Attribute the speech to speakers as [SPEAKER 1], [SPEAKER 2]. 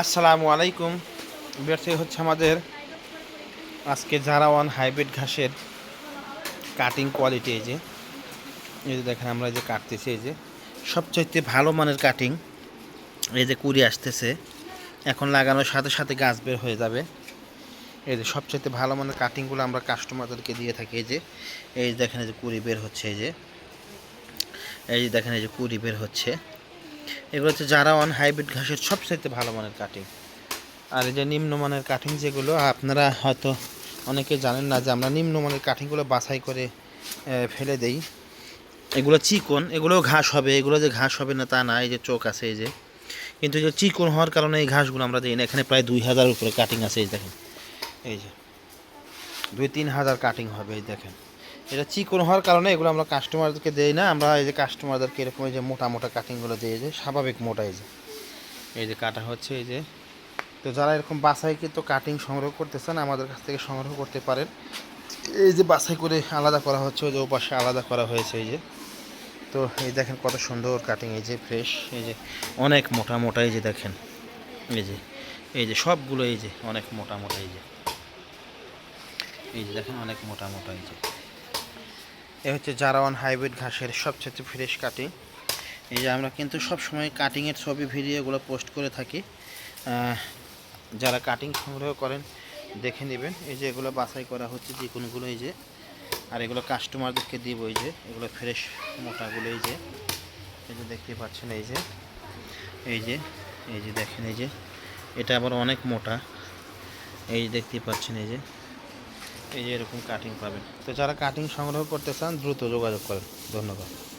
[SPEAKER 1] আসসালামু আলাইকুম। ব্যর্থ হচ্ছে আমাদের আজকে জারাওয়ান হাইব্রিড ঘাসের কাটিং কোয়ালিটি এই যে। এই যে দেখেন আমরা এই যে কাটতেছি এই যে। সবচাইতে ভালো মানের কাটিং এই যে কুড়ি আসতেছে। এখন লাগানোর সাথে সাথে গাছ বের হয়ে যাবে। এই যে সবচাইতে ভালো মানের কাটিংগুলো আমরা কাস্টমারদেরকে দিয়ে থাকি এই যে। এই দেখেন এই যে কুড়ি বের হচ্ছে এই যে। এই যে দেখেন এই যে কুড়ি বের হচ্ছে। এগুলো হচ্ছে জারাওয়ান হাইব্রিড ঘাসের সবচাইতে ভালো মানের কাটিং আর এই যে নিম্নমানের কাটিং যেগুলো, আপনারা হয়তো অনেকে জানেন না যে আমরা নিম্নমানের কাটিংগুলো বাছাই করে ফেলে দেই। এগুলো চিকন, এগুলোও ঘাস হবে, এগুলো যে ঘাস হবে না তা না, এই যে চোখ আছে, এই যে। কিন্তু এই যে চিকন হওয়ার কারণে এই ঘাসগুলো আমরা দিই না, এখানে প্রায় দুই হাজার উপরে কাটিং আছে, এই দেখেন। এই যে, দুই তিন হাজার কাটিং হবে, এই দেখেন। এটা চিকন হওয়ার কারণে এগুলো আমরা কাস্টমারদেরকে দেই না আমরা এই যে কাস্টমারদেরকে এরকম এই যে মোটা মোটা কাটিংগুলো দিয়ে যে স্বাভাবিক মোটা এই যে এই যে কাটা হচ্ছে এই যে তো যারা এরকম বাছাই কিন্তু কাটিং সংগ্রহ করতে চান আমাদের কাছ থেকে সংগ্রহ করতে পারেন এই যে বাছাই করে আলাদা করা হচ্ছে ওই যে ওপাশে আলাদা করা হয়েছে এই যে তো এই দেখেন কত সুন্দর কাটিং এই যে ফ্রেশ এই যে অনেক মোটা মোটা এই যে দেখেন এই যে এই যে সবগুলো এই যে অনেক মোটা মোটা এই যে এই যে দেখেন অনেক মোটা মোটা এই যে এ হচ্ছে জারাওয়ান হাইব্রিড ঘাসের সবচেয়ে ফ্রেশ কাটিং। এই যে আমরা কিন্তু সব সময় কাটিংয়ের ছবি, ভিডিওগুলো পোস্ট করে থাকি। যারা কাটিং সংগ্রহ করেন, দেখে নেবেন। এই যে এগুলো বাছাই করা হচ্ছে যে কোনগুলো এই যে। আর এগুলো কাস্টমারদেরকে দিব, এই যে। এগুলো ফ্রেশ, মোটাগুলো, এই যে। এই যে দেখতে পাচ্ছেন, এই যে। এই যে এই যে দেখেন, এই যে। এটা আবার অনেক মোটা। এই যে দেখতে পাচ্ছেন, এই যে। এই যে এরকম কাটিং পাবেন। তো যারা কাটিং সংগ্রহ করতে চান, দ্রুত যোগাযোগ করেন। ধন্যবাদ।